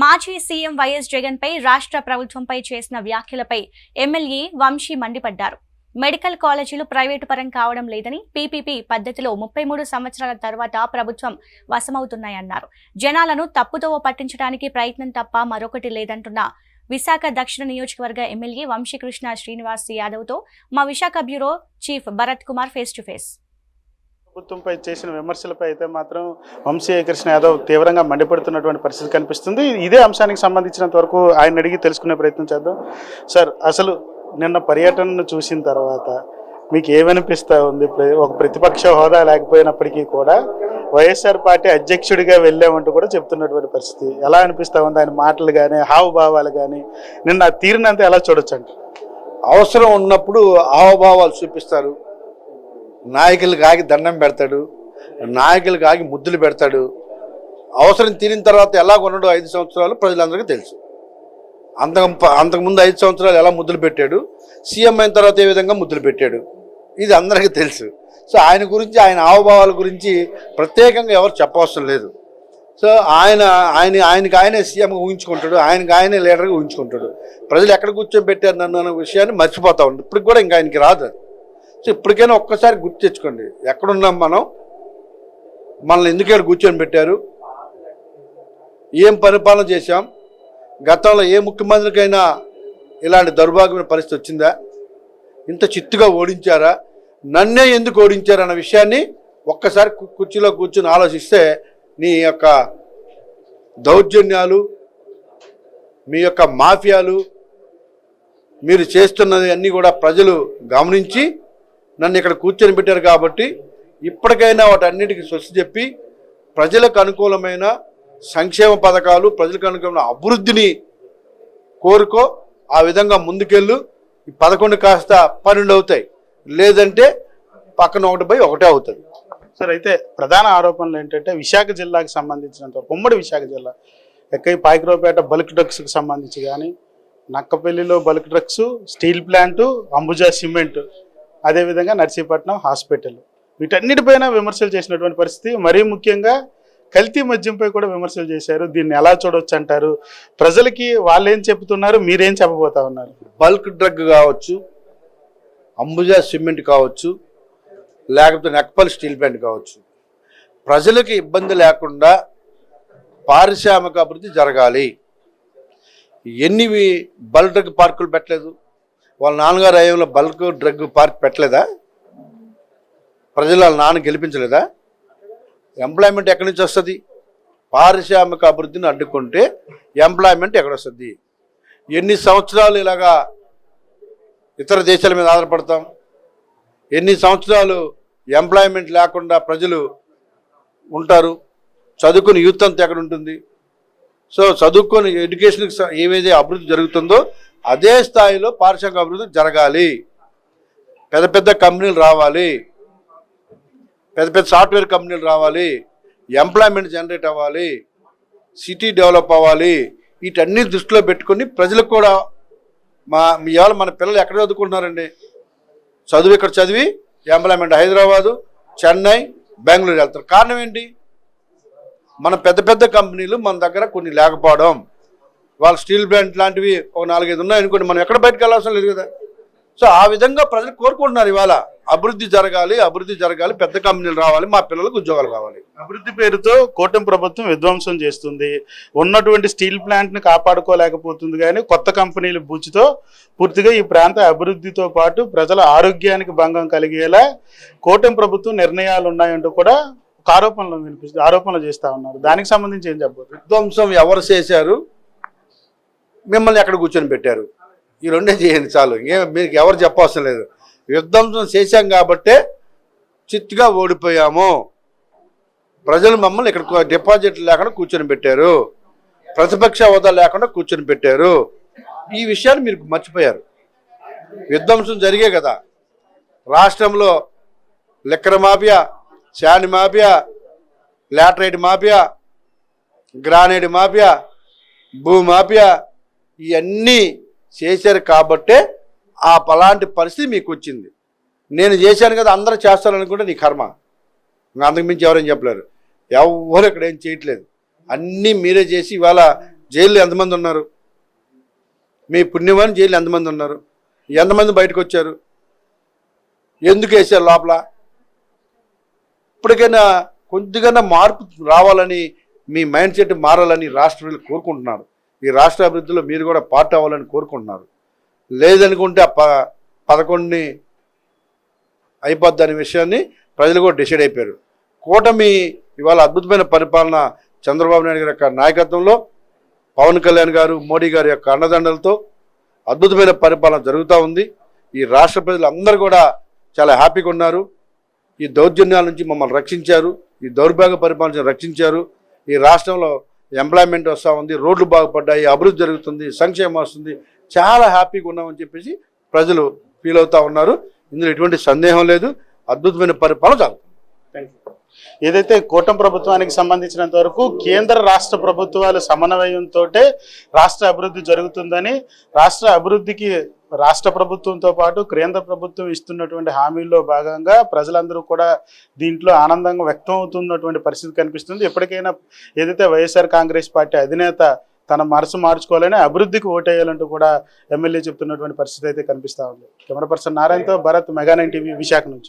మాజీ CM YS Jagan పై రాష్ట్ర ప్రభుత్వంపై చేసిన వ్యాఖ్యలపై ఎమ్మెల్యే వంశీ మండిపడ్డారు. మెడికల్ కాలేజీలు ప్రైవేటు పరం కావడం లేదని పీపీపీ పద్ధతిలో ముప్పై మూడు సంవత్సరాల తర్వాత ప్రభుత్వం వశమవుతున్నాయన్నారు. జనాలను తప్పుదోవ పట్టించడానికి ప్రయత్నం తప్ప మరొకటి లేదంటున్న విశాఖ దక్షిణ నియోజకవర్గ ఎమ్మెల్యే వంశీకృష్ణ శ్రీనివాస్ యాదవ్తో మా Visakha bureau chief Bharat Kumar face to face. ప్రభుత్వంపై చేసిన విమర్శలపై అయితే మాత్రం వంశీ కృష్ణ యాదవ్ తీవ్రంగా మండిపడుతున్నటువంటి పరిస్థితి కనిపిస్తుంది. ఇదే అంశానికి సంబంధించినంత వరకు ఆయన అడిగి తెలుసుకునే ప్రయత్నం చేద్దాం. సార్ అసలు నిన్న పర్యటనను చూసిన తర్వాత మీకు ఏమనిపిస్తా ఉంది? ఒక ప్రతిపక్ష హోదా లేకపోయినప్పటికీ కూడా వైఎస్ఆర్ పార్టీ అధ్యక్షుడిగా వెళ్ళామంటూ కూడా చెప్తున్నటువంటి పరిస్థితి. ఎలా అనిపిస్తా ఉంది? ఆయన మాటలు కానీ హావభావాలు కానీ నిన్న తీరినంత ఎలా చూడొచ్చండి అవసరం ఉన్నప్పుడు హావభావాలు చూపిస్తారు. నాయకులకు ఆగి దండం పెడతాడు నాయకులకు ఆగి ముద్దులు పెడతాడు. అవసరం తీరిన తర్వాత ఎలా కొన్నాడు ఐదు సంవత్సరాలు ప్రజలందరికీ తెలుసు. అంతకు అంతకుముందు ఐదు సంవత్సరాలు ఎలా ముద్దులు పెట్టాడు సీఎం అయిన తర్వాత ఏ విధంగా ముద్దులు పెట్టాడు ఇది అందరికీ తెలుసు. సో ఆయన గురించి ఆయన హావభావాల గురించి ప్రత్యేకంగా ఎవరు చెప్పవసరం లేదు. సో ఆయన ఆయన ఆయనకి ఆయనే సీఎం ఊహించుకుంటాడు ఆయనకి ఆయనే లీడర్గా ఊహించుకుంటాడు. ప్రజలు ఎక్కడ కూర్చోబెట్టారు నన్ను అనే విషయాన్ని మర్చిపోతా ఉండు ఇప్పటికి కూడా ఇంకా ఆయనకి రాదు సో ఇప్పటికైనా ఒక్కసారి గుర్తు తెచ్చుకోండి. ఎక్కడున్నాం మనం? మనల్ని ఎందుకు కూర్చొని పెట్టారు? ఏం పరిపాలన చేశాం? గతంలో ఏ ముఖ్యమంత్రికైనా ఇలాంటి దౌర్భాగ్యమైన పరిస్థితి వచ్చిందా? ఇంత చిత్తుగా ఓడించారా? నన్నే ఎందుకు ఓడించారు అన్న విషయాన్ని ఒక్కసారి కుర్చీలో కూర్చొని ఆలోచిస్తే నీ యొక్క దౌర్జన్యాలు మీ యొక్క మాఫియాలు మీరు చేస్తున్నది అన్నీ కూడా ప్రజలు గమనించి నన్ను ఇక్కడ కూర్చొని పెట్టారు కాబట్టి ఇప్పటికైనా వాటన్నిటికీ స్వస్తి చెప్పి ప్రజలకు అనుకూలమైన సంక్షేమ పథకాలు ప్రజలకు అనుకూలమైన అభివృద్ధిని కోరుకో ఆ విధంగా ముందుకెళ్ళు. ఈ పదకొండు కాస్త పన్నెండు అవుతాయి. లేదంటే పక్కన ఒకటి పోయి ఒకటే అవుతుంది సార్ అయితే ప్రధాన ఆరోపణలు ఏంటంటే విశాఖ జిల్లాకి సంబంధించినంత ఉమ్మడి విశాఖ జిల్లా ఎక్కై పాయకరావుపేట బల్క్ డ్రగ్స్కి సంబంధించి కానీ నక్కపల్లిలో bulk drugs steel plant Ambuja cement అదేవిధంగా నర్సీపట్నం హాస్పిటల్. వీటన్నిటిపైన విమర్శలు చేసినటువంటి పరిస్థితి మరీ ముఖ్యంగా కల్తీ మద్యంపై కూడా విమర్శలు చేశారు. దీన్ని ఎలా చూడొచ్చు అంటారు ప్రజలకి వాళ్ళు ఏం చెబుతున్నారు? మీరేం చెప్పబోతా ఉన్నారు? బల్క్ డ్రగ్ కావచ్చు అంబుజా సిమెంట్ కావచ్చు లేకపోతే నెక్పల్ స్టీల్ ప్లాంట్ కావచ్చు. ప్రజలకు ఇబ్బంది లేకుండా పారిశ్రామిక అభివృద్ధి జరగాలి. ఎన్ని బల్ బల్క్ డ్రగ్ పార్కులు పెట్టలేదు. వాళ్ళ నాన్నగారు అయ్యంలో బల్క్ డ్రగ్ పార్క్ పెట్టలేదా? ప్రజలు వాళ్ళ నాన్న గెలిపించలేదా? ఎంప్లాయ్మెంట్ ఎక్కడి నుంచి వస్తుంది? పారిశ్రామిక అభివృద్ధిని అడ్డుకుంటే ఎంప్లాయ్మెంట్ ఎక్కడ వస్తుంది? ఎన్ని సంవత్సరాలు ఇలాగా ఇతర దేశాల మీద ఆధారపడతాం? ఎన్ని సంవత్సరాలు ఎంప్లాయ్మెంట్ లేకుండా ప్రజలు ఉంటారు? చదువుకుని యూత్ అంతా ఎక్కడ ఉంటుంది? సో చదువుకొని ఎడ్యుకేషన్కి ఏమైతే అభివృద్ధి జరుగుతుందో అదే స్థాయిలో పారిశ్రామిక అభివృద్ధి జరగాలి. పెద్ద పెద్ద కంపెనీలు రావాలి. పెద్ద పెద్ద సాఫ్ట్వేర్ కంపెనీలు రావాలి. ఎంప్లాయ్మెంట్ జనరేట్ అవ్వాలి. సిటీ డెవలప్ అవ్వాలి. వీటన్ని దృష్టిలో పెట్టుకొని ప్రజలకు కూడా మా మీ ఇవాళ మన పిల్లలు ఎక్కడ చదువుకుంటున్నారండి? చదువు ఇక్కడ చదివి ఎంప్లాయ్మెంట్ హైదరాబాదు చెన్నై బెంగళూరు వెళ్తారు. కారణం ఏంటి? మన పెద్ద పెద్ద కంపెనీలు మన దగ్గర కొన్ని లేకపోవడం. వాళ్ళ స్టీల్ ప్లాంట్ లాంటివి ఒక నాలుగైదు ఉన్నాయి అనుకోండి మనం ఎక్కడ బయటకు వెళ్ళాల్సిన లేదు కదా. సో ఆ విధంగా ప్రజలు కోరుకుంటున్నారు ఇవాళ అభివృద్ధి జరగాలి అభివృద్ధి జరగాలి పెద్ద కంపెనీలు రావాలి మా పిల్లలకు ఉద్యోగాలు కావాలి. అభివృద్ధి పేరుతో కూటమి ప్రభుత్వం విధ్వంసం చేస్తుంది. ఉన్నటువంటి స్టీల్ ప్లాంట్ని కాపాడుకోలేకపోతుంది కానీ కొత్త కంపెనీల బూచితో పూర్తిగా ఈ ప్రాంత అభివృద్ధితో పాటు ప్రజల ఆరోగ్యానికి భంగం కలిగేలా కూటమి ప్రభుత్వం నిర్ణయాలు ఉన్నాయంటూ కూడా ఒక ఆరోపణలు వినిపిస్తుంది ఆరోపణలు చేస్తా ఉన్నారు. దానికి సంబంధించి ఏం చెప్పారు విధ్వంసం ఎవరు చేశారు? మిమ్మల్ని ఎక్కడ కూర్చొని పెట్టారు? ఈ రెండే చేయండి చాలు. ఇంకేం మీకు ఎవరు చెప్పవసరం లేదు. విధ్వంసం చేశాం కాబట్టే చిత్తుగా ఓడిపోయాము. ప్రజలు మమ్మల్ని ఇక్కడ డిపాజిట్లు లేకుండా కూర్చొని పెట్టారు. ప్రతిపక్ష హోదా లేకుండా కూర్చొని పెట్టారు. ఈ విషయాన్ని మీరు మర్చిపోయారు. విధ్వంసం జరిగే కదా. రాష్ట్రంలో liquor mafia శాని mafia laterite mafia granite mafia భూ మాఫియా ఇవన్నీ చేశారు కాబట్టే ఆ పలాంటి పరిస్థితి మీకు వచ్చింది నేను చేశాను కదా అందరూ చేస్తారనుకుంటే నీ కర్మ. ఇంకా అంతకుమించి ఎవరేం చెప్పలేరు. ఎవరు ఇక్కడ ఏం చేయట్లేదు. అన్నీ మీరే చేసి ఇవాళ జైల్లో ఎంతమంది ఉన్నారు? మీ పుణ్యమని జైలు ఎంతమంది ఉన్నారు? ఎంతమంది బయటకు వచ్చారు ఎందుకు వేసారు లోపల? ఇప్పటికైనా కొద్దిగా మార్పు రావాలని మీ మైండ్ సెట్ మారాలని రాష్ట్ర కోరుకుంటున్నారు. ఈ రాష్ట్ర అభివృద్ధిలో మీరు కూడా పార్ట్ అవ్వాలని కోరుకుంటున్నారు. లేదనుకుంటే ఆ ప పదకొండుని అయిపోద్ది అనే విషయాన్ని ప్రజలు కూడా డిసైడ్ అయిపోయారు. కూటమి ఇవాళ అద్భుతమైన పరిపాలన చంద్రబాబు నాయుడు గారి యొక్క నాయకత్వంలో పవన్ కళ్యాణ్ గారు మోడీ గారి యొక్క అండదండలతో అద్భుతమైన పరిపాలన జరుగుతూ ఉంది. ఈ రాష్ట్ర ప్రజలు అందరూ కూడా చాలా హ్యాపీగా ఉన్నారు. ఈ దౌర్జన్యాల నుంచి మమ్మల్ని రక్షించారు. ఈ దౌర్భాగ్య పరిపాలన రక్షించారు. ఈ రాష్ట్రంలో ఎంప్లాయ్మెంట్ వస్తూ ఉంది రోడ్లు బాగుపడ్డాయి అభివృద్ధి జరుగుతుంది సంక్షేమం వస్తుంది. చాలా హ్యాపీగా ఉన్నామని చెప్పేసి ప్రజలు ఫీల్ అవుతా ఉన్నారు. ఇందులో ఎటువంటి సందేహం లేదు. అద్భుతమైన పరిపాలన జరుగుతుంది. ఏదైతే కూటమి ప్రభుత్వానికి సంబంధించినంత వరకు కేంద్ర రాష్ట్ర ప్రభుత్వాల సమన్వయంతో రాష్ట్ర అభివృద్ధి జరుగుతుందని రాష్ట్ర అభివృద్ధికి రాష్ట్ర ప్రభుత్వంతో పాటు కేంద్ర ప్రభుత్వం ఇస్తున్నటువంటి హామీల్లో భాగంగా ప్రజలందరూ కూడా దీంట్లో ఆనందంగా వ్యక్తం అవుతున్నటువంటి పరిస్థితి కనిపిస్తుంది. ఎప్పటికైనా ఏదైతే వైఎస్ఆర్ కాంగ్రెస్ పార్టీ అధినేత తన మనసు మార్చుకోవాలని అభివృద్ధికి ఓటేయాలంటూ కూడా ఎమ్మెల్యే చెప్తున్నటువంటి పరిస్థితి అయితే కనిపిస్తా ఉంది. Camera person నారాయణతో Bharat mega nine TV Visakha నుంచి.